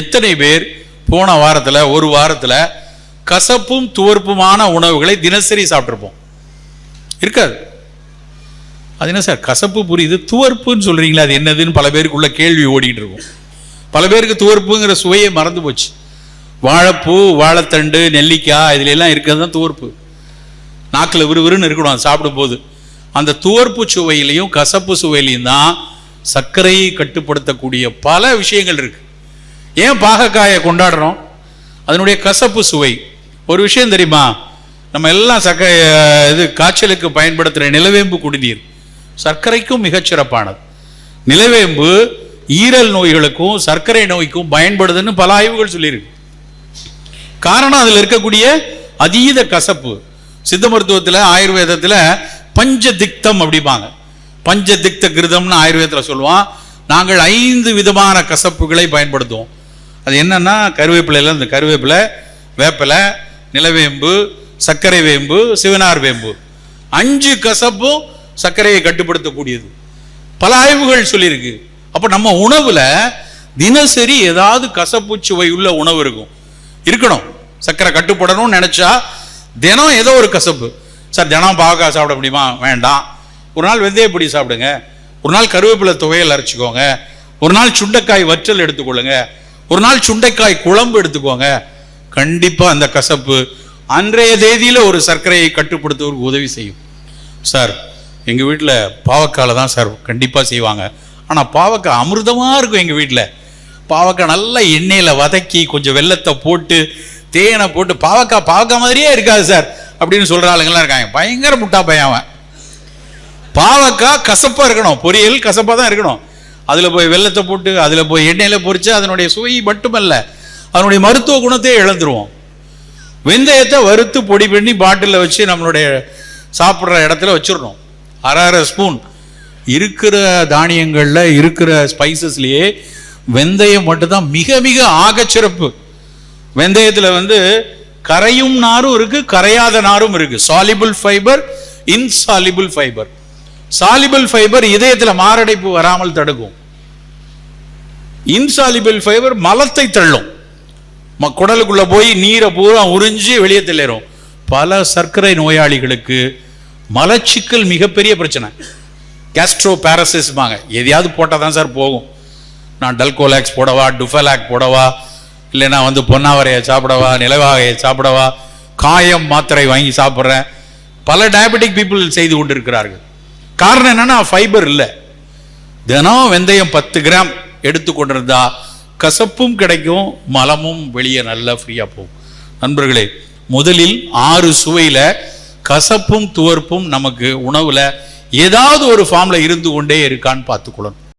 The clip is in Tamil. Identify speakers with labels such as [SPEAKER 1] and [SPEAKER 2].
[SPEAKER 1] எத்தனை பேர் போன வாரத்தில் ஒரு வாரத்தில் கசப்பும் துவர்ப்புமான உணவுகளை தினசரி சாப்பிட்ருப்போம் இருக்காது. அது என்ன சார் கசப்பு புரியுது துவர்ப்புன்னு சொல்கிறீங்களா அது என்னதுன்னு பல பேருக்குள்ள கேள்வி ஓடிட்டு இருக்கும். பல பேருக்கு துவர்ப்புங்கிற சுவையே மறந்து போச்சு. வாழைப்பூ வாழைத்தண்டு நெல்லிக்காய் இதுல எல்லாம் இருக்கிறது தான் துவர்ப்பு. நாக்கில் விறுவிறுன்னு இருக்கணும் அது சாப்பிடும்போது. அந்த துவர்ப்பு சுவையிலையும் கசப்பு சுவையிலையும் தான் சர்க்கரையை கட்டுப்படுத்தக்கூடிய பல விஷயங்கள் இருக்கு. ஏன் பாகக்காயை கொண்டாடுறோம்? அதனுடைய கசப்பு சுவை. ஒரு விஷயம் தெரியுமா? நம்ம எல்லாம் சக்க இது காய்ச்சலுக்கு பயன்படுத்துகிற நிலவேம்பு குடிநீர். சர்க்கரைக்கும் மிகச்சிறப்பானது. நிலவேம்பு ஈரல் நோய்களுக்கும் சர்க்கரை நோய்க்கும் பயன்படுதுன்னு பல ஆய்வுகள் சொல்லியிருக்கு. காரணம் அதில் இருக்கக்கூடிய அதீத கசப்பு. சித்த மருத்துவத்தில் ஆயுர்வேதத்தில் பஞ்ச பஞ்சதிக்தம் அப்படிம்பாங்க. பஞ்சதிக்த கிருதம்னு ஆயுர்வேதத்தில் சொல்லுவான். நாங்கள் ஐந்து விதமான கசப்புகளை பயன்படுத்துவோம். அது என்னன்னா கருவேப்பிலையில் இந்த கருவேப்பிலை வேப்பிலை நிலவேம்பு சர்க்கரை வேம்பு சிவனார் வேம்பு. அஞ்சு கசப்பும் சர்க்கரையை கட்டுப்படுத்தக்கூடியது. பல ஆய்வுகள் சொல்லியிருக்கு. அப்போ நம்ம உணவில் தினசரி ஏதாவது கசப்பு சுவை உள்ள உணவு இருக்கும். இருக்கணும். சர்க்கரை கட்டுப்படணும்னு நினச்சா தினம் ஏதோ ஒரு கசப்பு. சார் தினம் பாவக்காய் சாப்பிட முடியுமா? வேண்டாம். ஒரு நாள் வெந்தயப்பொடி சாப்பிடுங்க. ஒரு நாள் கருவேப்பிலை துவையல் அரைச்சிக்கோங்க. ஒரு நாள் சுண்டைக்காய் வற்றல் எடுத்துக்கொள்ளுங்க. ஒரு நாள் சுண்டைக்காய் குழம்பு எடுத்துக்கோங்க. கண்டிப்பா அந்த கசப்பு அன்றைய தேதியில ஒரு சர்க்கரையை கட்டுப்படுத்துவதற்கு உதவி செய்யும். சார் எங்கள் வீட்டில் பாவக்காயில் தான் சார் கண்டிப்பாக செய்வாங்க. ஆனால் பாவக்காய் அமிர்தமாக இருக்கும் எங்கள் வீட்டில் பாவக்காய் நல்லா எண்ணெயில் வதக்கி கொஞ்சம் வெல்லத்தை போட்டு தேனை போட்டு பாவக்காய் பாவக்காய் மாதிரியே இருக்காது சார். அப்படின்னு சொல்கிற ஆளுங்கெல்லாம் இருக்காங்க. பயங்கர முட்டா பையன் அவன். பாவக்காய் கசப்பாக இருக்கணும். பொரியல் கசப்பாக தான் இருக்கணும். அதில் போய் வெள்ளத்தை போட்டு அதில் போய் எண்ணெயில் பொறிச்சு அதனுடைய சுவை மட்டுமல்ல அதனுடைய மருத்துவ குணத்தையே இழந்துருவோம். வெந்தயத்தை வறுத்து பொடி பண்ணி பாட்டிலில் வச்சு நம்மளுடைய சாப்பிட்ற இடத்துல வச்சிடணும். அரை அரை ஸ்பூன். இருக்கிற தானியங்களில் இருக்கிற ஸ்பைசஸ்லேயே வெந்தயம் மட்டும்தான் மிக மிக ஆகச்சிறப்பு. வெந்தயத்தில் வந்து கரையும் நாரும் இருக்குது கரையாத நாரும் இருக்குது soluble fibre insoluble fibre soluble fibre இதயத்தில் மாரடைப்பு வராமல் தடுக்கும். இன்சாலிபிள் ஃபைபர் மலத்தை தள்ளும். ம- குடலுக்குள்ள போய் நீரை பூரா உறிஞ்சி வெளியே தள்ளிடும் பல சர்க்கரை நோயாளிகளுக்கு மலச்சிக்கல் மிகப்பெரிய பிரச்சனை. கேஸ்ட்ரோ பாங்க எதையாவது போட்டால் தான் சார் போகும். நான் டல்கோலாக்ஸ் போடவா டுஃபலாக் போடவா இல்லைனா வந்து பொன்னாவரையை சாப்பிடவா நிலவாகையை சாப்பிடவா காயம் மாத்திரை வாங்கி சாப்பிட்றேன். பல டயபெட்டிக் பீப்புள் செய்து கொண்டிருக்கிறார்கள். காரணம் என்னன்னா ஃபைபர் இல்லை. தினம் வெந்தயம் பத்து கிராம். எடுத்து கொண்டிருந்தா கசப்பும் கிடைக்கும் மலமும் வெளியே நல்லா ஃப்ரீயாக போகும். நண்பர்களே முதலில் ஆறு சுவையில் கசப்பும் துவர்ப்பும் நமக்கு உணவில் ஏதாவது ஒரு ஃபார்மில் இருந்து கொண்டே இருக்கான்னு பார்த்துக்கொள்ளணும்.